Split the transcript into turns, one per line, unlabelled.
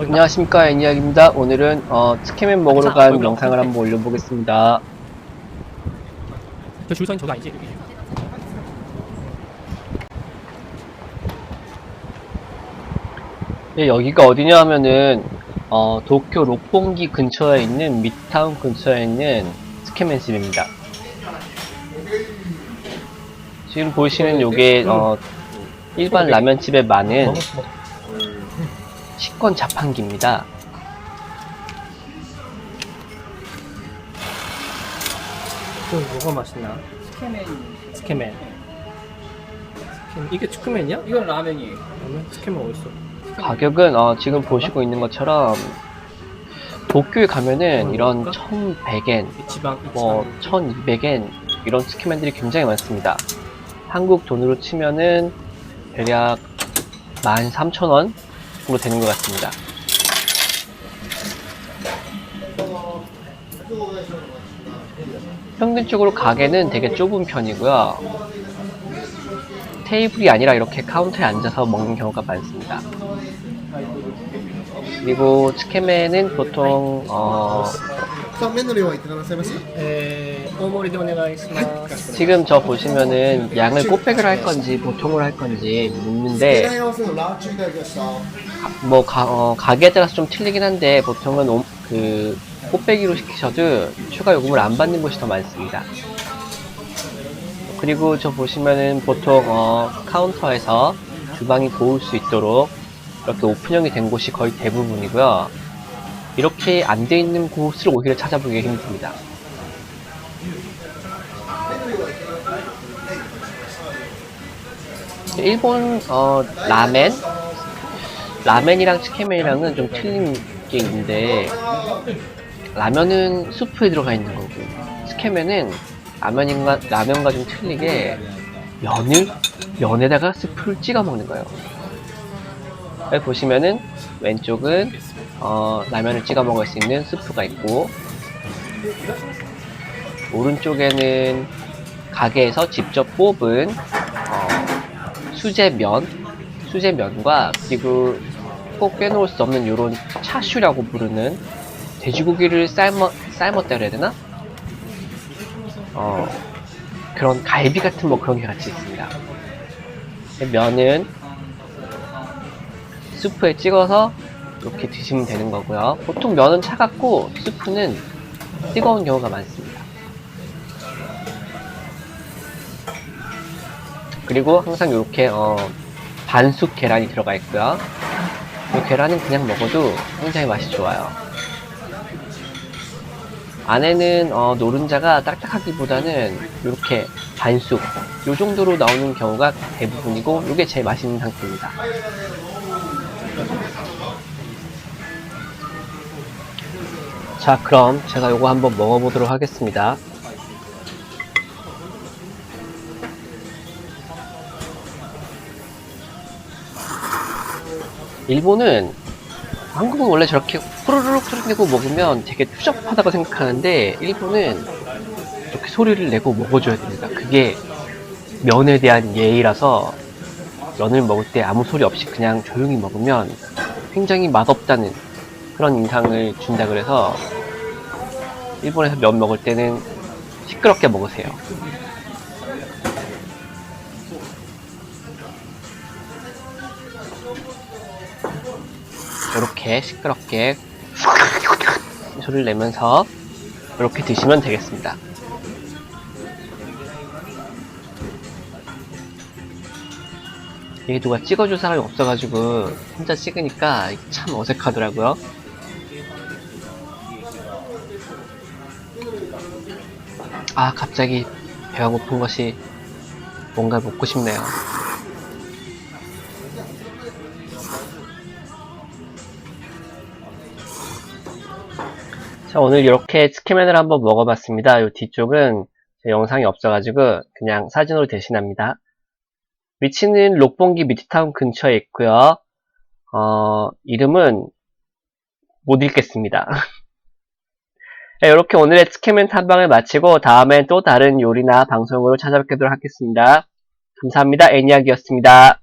안녕하십니까 애니악입니다. 오늘은 어, 스케맨 먹으러
자,
간 영상을 한번 올려보겠습니다.
저 줄서인 저거 아니지?
예, 여기가 어디냐 하면은 어, 도쿄 록봉기 근처에 있는 미타운 근처에 있는 스케맨 집입니다. 지금 보시는 요게 어, 일반 라면집에 많은 식권 자판기입니다.
그 뭐가 맛있나?
스케맨
스케맨. 스케맨. 이게 스케맨이야?
이건 라면이에요
라면? 스케맨 어딨어?
가격은 어, 지금 보시고 있는 것처럼 도쿄에 가면은 이런 1100엔,
이 지방,
이뭐
지방.
1200엔 이런 스키맨들이 굉장히 많습니다. 한국 돈으로 치면은 대략 13,000원 정도 되는 것 같습니다. 평균적으로 가게는 되게 좁은 편이고요. 테이블이 아니라 이렇게 카운터에 앉아서 먹는 경우가 많습니다. 그리고 스케맨은 보통 어,
さあ麺の量は言ってくださいます
에, 오모리でお願いします。
지금 저 보시면은 양을 꽃배기로 할 건지 보통으로 할 건지
値
묻는데
段合わせのラーチュいただきました
뭐 가, 어, 가게에 따라서 좀 틀리긴 한데 보통은 오- 그 꽃배기로 시키셔도 추가 요금을 안 받는 곳이 더 많습니다. 그리고 저 보시면은 보통 어, 카운터에서 주방이 보일 수 있도록 이렇게 오픈형이 된 곳이 거의 대부분이고요. 이렇게 안 돼 있는 곳을 오히려 찾아보기 힘듭니다. 일본 어, 라멘 라멘이랑 치케맨이랑은 좀 틀린 게 있는데 라면은 수프에 들어가 있는 거고 스케맨은 라면인가 라면과 좀 틀리게 면을 면에다가 스프를 찍어 먹는 거예요. 여기 보시면은 왼쪽은 어, 라면을 찍어 먹을 수 있는 스프가 있고 오른쪽에는 가게에서 직접 뽑은 어, 수제면 수제면과 그리고 꼭 빼놓을 수 없는 요런 차슈라고 부르는 돼지고기를 삶아, 삶았다 그래야 되나? 어, 그런 갈비 같은 뭐 그런 게 같이 있습니다. 면은 스프에 찍어서 이렇게 드시면 되는 거고요. 보통 면은 차갑고 스프는 뜨거운 경우가 많습니다. 그리고 항상 이렇게 어, 반숙 계란이 들어가 있고요. 이 계란은 그냥 먹어도 굉장히 맛이 좋아요. 안에는 어, 노른자가 딱딱하기보다는 이렇게 반숙 요 정도로 나오는 경우가 대부분이고 이게 제일 맛있는 상태입니다. 자 그럼 제가 요거 한번 먹어보도록 하겠습니다. 일본은 한국은 원래 저렇게 후루룩 소리 내고 먹으면 되게 추접하다고 생각하는데 일본은 이렇게 소리를 내고 먹어줘야 됩니다. 그게 면에 대한 예의라서 면을 먹을 때 아무 소리 없이 그냥 조용히 먹으면 굉장히 맛없다는 그런 인상을 준다 그래서 일본에서 면 먹을 때는 시끄럽게 먹으세요. 이렇게 시끄럽게 소리를 내면서 이렇게 드시면 되겠습니다. 이게 누가 찍어줄 사람이 없어가지고 혼자 찍으니까 참 어색하더라고요. 아 갑자기 배가 고픈 것이 뭔가 먹고 싶네요. 자, 오늘 이렇게 스키맨을 한번 먹어봤습니다. 이 뒤쪽은 제 영상이 없어가지고 그냥 사진으로 대신합니다. 위치는 록봉기 미드타운 근처에 있고요. 어, 이름은 못 읽겠습니다. 네, 이렇게 오늘의 스키맨 탐방을 마치고 다음엔 또 다른 요리나 방송으로 찾아뵙도록 하겠습니다. 감사합니다. 애니악이었습니다.